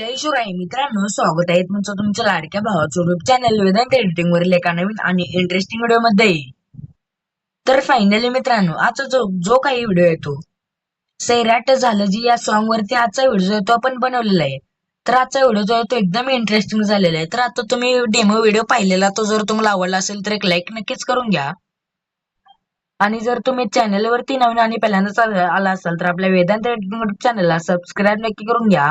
जय शिवराय. मित्रांनो स्वागत आहे तुमचं तुमच्या लाडक्या भावाचं युट्यूब चॅनल वेदांत एडिटिंग वरील एका नवीन आणि इंटरेस्टिंग व्हिडिओमध्ये. तर फायनली मित्रांनो आजचा जो जो काही व्हिडिओ येतो सैराट झालं जी या सॉन्ग वरती आजचा व्हिडिओ आहे तो आपण बनवलेला आहे. तर आजचा व्हिडिओ जो आहे तो एकदम इंटरेस्टिंग झालेला आहे. तर आता तुम्ही डेमो व्हिडिओ पाहिलेला तो जर तुम्हाला आवडला असेल तर एक लाईक नक्कीच करून घ्या. आणि जर तुम्ही चॅनलवरती नवीन आणि पहिल्यांदाच आला आला असाल तर आपल्या वेदांत एडिटिंग चॅनलला सबस्क्राईब नक्की करून घ्या.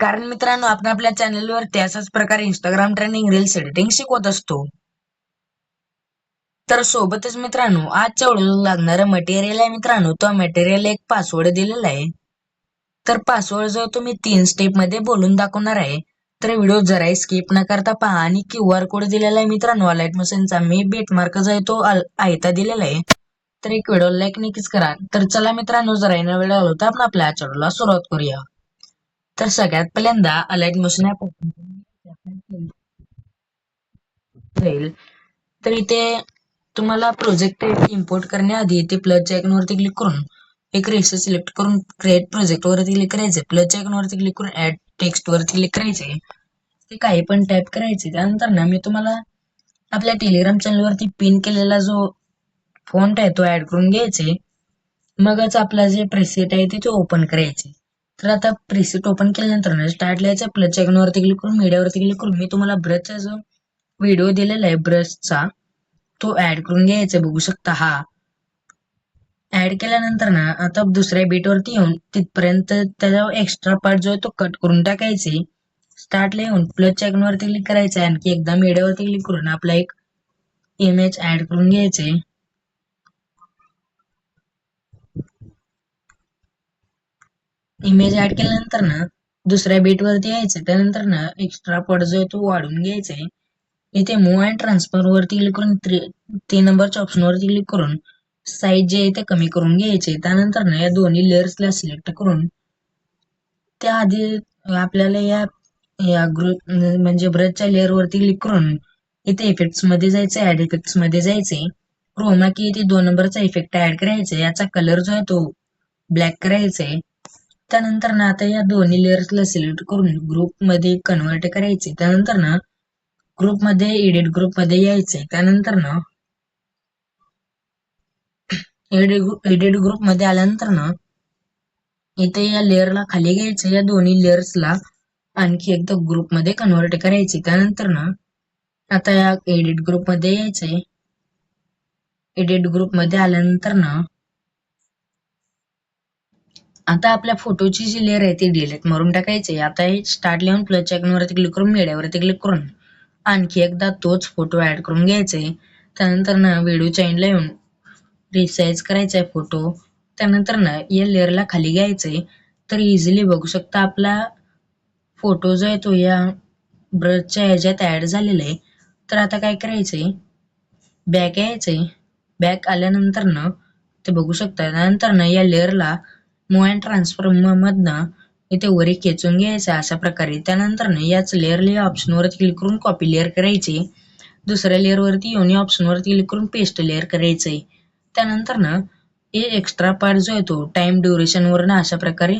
कारण मित्रांनो आपण आपल्या चॅनलवरती अशाच प्रकारे इंस्टाग्राम ट्रेनिंग रील्स एडिटिंग शिकवत असतो. तर सोबतच मित्रांनो आजच्या व्हिडिओला लागणारं मटेरियल आहे मित्रांनो तो मटेरियल एक पासवर्ड दिलेला आहे. तर पासवर्ड जो तुम्ही तीन स्टेपमध्ये बोलून दाखवणार आहे. तर व्हिडिओ जराही स्किप न करता पहा आणि क्यू आर कोड दिलेला आहे मित्रांनो अलाइट मशीनचा मी बेटमार्क जो आहे तो आयता दिलेला आहे. तर एक व्हिडिओ लाईक नक्कीच करा. तर चला मित्रांनो जरा वेळ आलो तर आपण आपल्या आचरला सुरुवात करूया. तर सगळ्यात पहिल्यांदा अलाइट मोशन जाईल तर इथे तुम्हाला प्रोजेक्ट इम्पोर्ट करण्याआधी इथे प्लसच्या आयकॉन वरती क्लिक करून एक रेषा सिलेक्ट करून क्रिएट प्रोजेक्ट वरती क्लिक करायचे प्लसच्या आयकॉन वरती क्लिक करून ऍड टेक्स्ट वरती क्लिक करायचे ते काही पण टाईप करायचे त्यानंतर ना मी तुम्हाला आपल्या टेलिग्राम चॅनल वरती पिन केलेला जो फॉन्ट आहे तो ऍड करून घ्यायचे मगच आपला जे प्रेसेट आहे ते ओपन करायचे तर आता प्रिसेट ओपन केल्यानंतर ना स्टार्ट लिहायचं प्लस वरती क्लिक करून मीडियावरती क्लिक करून मी तुम्हाला ब्रशचा जो व्हिडिओ दिलेला आहे ब्रशचा तो ऍड करून घ्यायचा बघू शकता हा. ऍड केल्यानंतर ना आता दुसऱ्या बीटवरती येऊन तिथपर्यंत त्याचा एक्स्ट्रा पार्ट जो आहे तो कट करून टाकायचे. स्टार्ट येऊन प्लस वरती क्लिक करायचं आणखी एकदा मीडियावरती क्लिक करून आपला एक इमेज ऍड करून घ्यायचे. इमेज ऍड केल्यानंतर ना दुसऱ्या बीट वरती यायचं. त्यानंतर ना एक्स्ट्रा पॉट जो आहे तो वाढून घ्यायचा आहे. इथे मूव अँड ट्रान्सफर वरती क्लिक करून तीन नंबरच्या ऑप्शन वरती क्लिक करून साईज जे आहे ते कमी करून घ्यायचे. त्यानंतर ना या दोन्ही लेअर्सला सिलेक्ट करून त्याआधी आपल्याला या या ग्रुप म्हणजे ब्रशच्या लेअर वरती क्लिक करून इथे इफेक्ट्समध्ये जायचे ऍड इफेक्ट्समध्ये जायचे क्रोमा की इथे दोन नंबरचा इफेक्ट ऍड करायचा याचा कलर जो आहे तो ब्लॅक करायचा आहे. त्यानंतर ना आता या दोन्ही लेअर्सला सिलेक्ट करून ग्रुपमध्ये कन्वर्ट करायचे. त्यानंतर ना ग्रुपमध्ये एडिट ग्रुपमध्ये यायचे. त्यानंतर ना एडिट ग्रुपमध्ये आल्यानंतर ना इथे या लेअरला खाली घ्यायचे. या दोन्ही लेअर्सला आणखी एकदा ग्रुपमध्ये कन्वर्ट करायचे. त्यानंतर ना आता या एडिट ग्रुपमध्ये एडिट ग्रुपमध्ये आल्यानंतर ना आता आपल्या फोटोची जी लेअर आहे ती डिलीट मारून टाकायची आता हे स्टार्ट लिहून प्लस वरती क्लिक करून मीडियावरती क्लिक करून आणखी एकदा तोच फोटो ऍड करून घ्यायचा आहे. त्यानंतर ना व्हिडिओच्या एंडला येऊन रिसाईज करायचा आहे फोटो त्यानंतर ना या लेअरला खाली घ्यायचंय तर इझिली बघू शकता आपला फोटो जो आहे तो या ब्रशच्या ह्याच्यात ऍड झालेला आहे. तर आता काय करायचंय बॅक यायचंय बॅक आल्यानंतर ना ते बघू शकता. त्यानंतर ना या लेअरला मूव अँड ट्रान्सफर इथे वरी खेचून घ्यायचं अशा प्रकारे. त्यानंतर ना याच लेअर लेअर ऑप्शनवरती क्लिक करून कॉपी लेअर करायची. दुसऱ्या लेअर वरती येऊन ऑप्शनवरती क्लिक करून पेस्ट लेअर करायचे. त्यानंतर ना हे एक्स्ट्रा पार्ट जो आहे तो टाइम ड्युरेशन वरनं अशा प्रकारे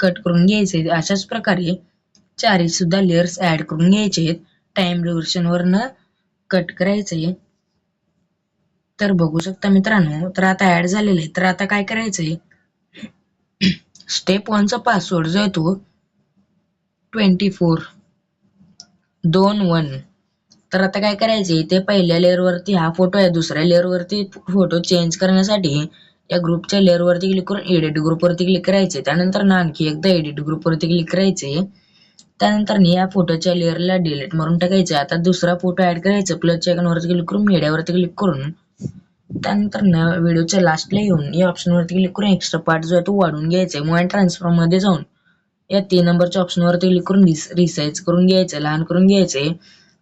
कट करून घ्यायचे. अशाच प्रकारे चारी सुद्धा लेअर्स ऍड करून घ्यायचे. टाइम ड्युरेशन वरनं कट करायचे. तर बघू शकता मित्रांनो तर आता ऍड झालेले आहे. तर आता काय करायचंय? स्टेप वनचा पासवर्ड जो आहे तो ट्वेंटी फोर दोन वन तर आता काय करायचे ते पहिल्या लेअरवरती हा फोटो आहे. दुसऱ्या लेअरवरती फोटो चेंज करण्यासाठी या ग्रुपच्या लेअरवरती क्लिक करून एडिट ग्रुपवरती क्लिक करायचे त्यानंतर ना आणखी एकदा एडिट ग्रुपवरती क्लिक करायचे त्यानंतर या फोटोच्या लेअरला डिलीट मारून टाकायचे आता दुसरा फोटो ऍड करायचा. प्लस वरती क्लिक करून मीडियावरती क्लिक करून त्यानंतर ना व्हिडिओच्या लास्टला येऊन या ऑप्शनवरती क्लिक करून एक्स्ट्रा पार्ट जो आहे तो वाढवून घ्यायचा आहे. मोबाईल ट्रान्सफॉर्ममध्ये मध्ये जाऊन या तीन नंबरच्या ऑप्शनवरती क्लिक करून रिस रिसाईज करून घ्यायचे लहान करून घ्यायचे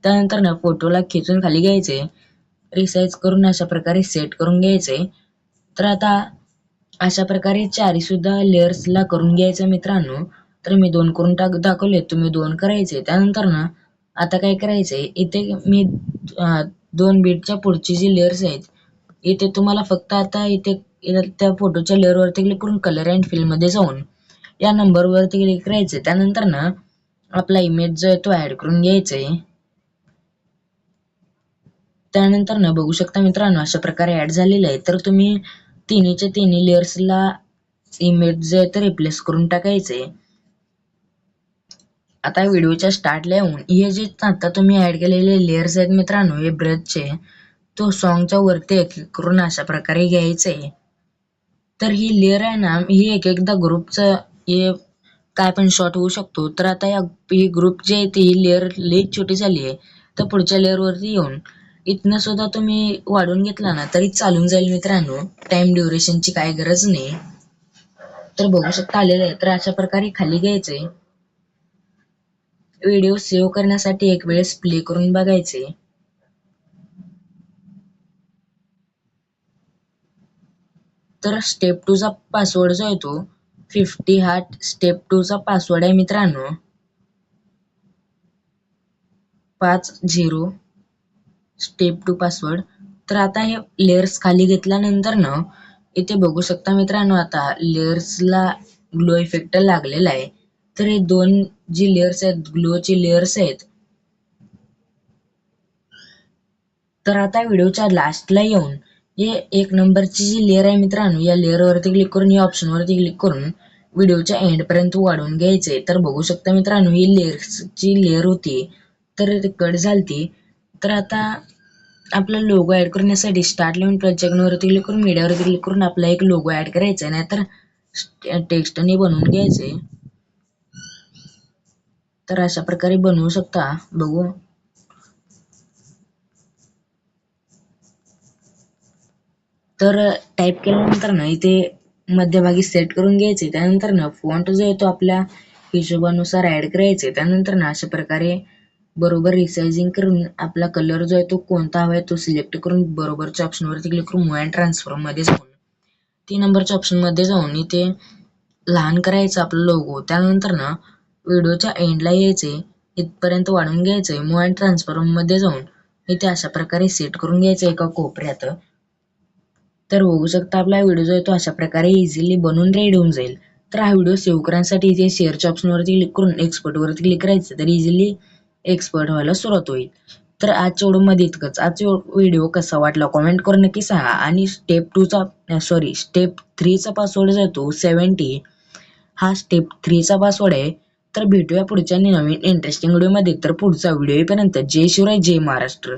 त्यानंतर ना फोटोला खेचून खाली घ्यायचे रिसाईज करून अशा प्रकारे सेट करून घ्यायचे तर आता अशा प्रकारे चारी सुद्धा लेअर्सला करून घ्यायचं मित्रांनो. तर मी दोन करून टाक दाखवले तुम्ही दोन करायचे त्यानंतर ना आता काय करायचंय इथे मी दोन बीटच्या पुढची जी लेअर्स आहेत इथे तुम्हाला फक्त आता इथे त्या फोटोच्या लेअर वरती क्लिक करून कलर अँड फिलमध्ये जाऊन या नंबर वरती क्लिक करायचे त्यानंतर ना आपला इमेज जो आहे तो ऍड करून घ्यायचा आहे त्यानंतर ना बघू शकता मित्रांनो अशा प्रकारे ऍड झालेलं आहे. तर तुम्ही तिन्हीच्या तिन्ही लेअर्सला इमेज जे आहे ते रिप्लेस करून टाकायचे आता व्हिडिओच्या स्टार्टला येऊन हे जे आता तुम्ही ऍड केलेले लेअर्स आहेत मित्रांनो हे ब्रशचे तो सॉन्गच्या वरती एक करून अशा प्रकारे घ्यायचे तर ही लेअर आहे ना ही एक एकदा ग्रुपचं हे काय पण शॉर्ट होऊ शकतो. तर आता या ही ग्रुप जी आहे ती ही लेअर लई छोटी झाली आहे. तर पुढच्या लेअर वरती येऊन इथनं सुद्धा तुम्ही वाढून घेतला ना तरी चालून जाईल मित्रांनो. टाइम ड्युरेशनची काय गरज नाही. तर बघू शकता आलेलं आहे. तर अशा प्रकारे खाली घ्यायचे व्हिडिओ सेव्ह करण्यासाठी एक वेळेस प्ले करून बघायचे तर स्टेप टू चा पासवर्ड जो आहे तो फिफ्टी हा स्टेप टू चा पासवर्ड आहे मित्रांनो. पाच झिरो स्टेप टू पासवर्ड तर आता हे लेयर्स खाली घेतल्यानंतर ना इथे बघू शकता मित्रांनो आता लेयर्सला ग्लो इफेक्ट लागलेला आहे. तर हे दोन जी लेयर्स आहेत ग्लोची लेयर्स आहेत. तर आता व्हिडिओच्या लास्टला येऊन हे एक नंबरची जी लेअर आहे मित्रांनो या लेअर वरती क्लिक करून या ऑप्शन वरती क्लिक करून व्हिडिओच्या एंड पर्यंत वाढवून घ्यायचे. तर बघू शकता मित्रांनो ही लेअरची लेअर होती. तर ती कट झालती. तर आता आपला लोगो ऍड करण्यासाठी स्टार्ट लिहून प्रोजेक्टवरती क्लिक करून मीडियावरती क्लिक करून आपला एक लोगो ऍड करायचा आहे. नाहीतर टेक्स्टने बनवून घ्यायचे. तर अशा प्रकारे बनवू शकता. बघू. तर टाईप केल्यानंतर ना इथे मध्यभागी सेट करून घ्यायचे. त्यानंतर ना फॉन्ट जो आहे तो आपल्या हिशोबानुसार ऍड करायचे. त्यानंतर ना अशा प्रकारे बरोबर रिसायझिंग करून आपला कलर जो आहे तो कोणता हवा आहे तो सिलेक्ट करून बरोबरच्या ऑप्शन वरती क्लिक करून मूव अँड ट्रान्सफॉर्ममध्ये जाऊन तीन नंबरच्या ऑप्शनमध्ये जाऊन इथे लहान करायचं आपलं लोगो त्यानंतर ना व्हिडिओच्या एंडला यायचे. इथपर्यंत वाढवून घ्यायचे. मूव अँड ट्रान्सफॉर्ममध्ये जाऊन इथे अशा प्रकारे सेट करून घ्यायचं एका कोपऱ्यात. तर बघू शकता आपला व्हिडिओ जो आहे तो अशा प्रकारे इझिली बनवून रेडी होऊन जाईल. तर हा व्हिडिओ सेव्ह करण्यासाठी इथे शेअरच्या ऑप्शनवरती क्लिक करून एक्सपर्टवरती क्लिक करायचं तर इझिली एक्सपर्ट व्हायला सुरुवात होईल. तर आजच्या व्हिडिओमध्ये इतकंच. आजचा व्हिडिओ कसा वाटला कमेंट करून नक्की सांगा. आणि स्टेप टूचा सॉरी स्टेप थ्रीचा पासवर्ड जो आहे तो सेवन्टी हा स्टेप थ्रीचा पासवर्ड आहे. तर भेटूया पुढच्या नवीन इंटरेस्टिंग व्हिडिओमध्ये तर पुढचा व्हिडिओ येईपर्यंत जय शिवराय जय महाराष्ट्र.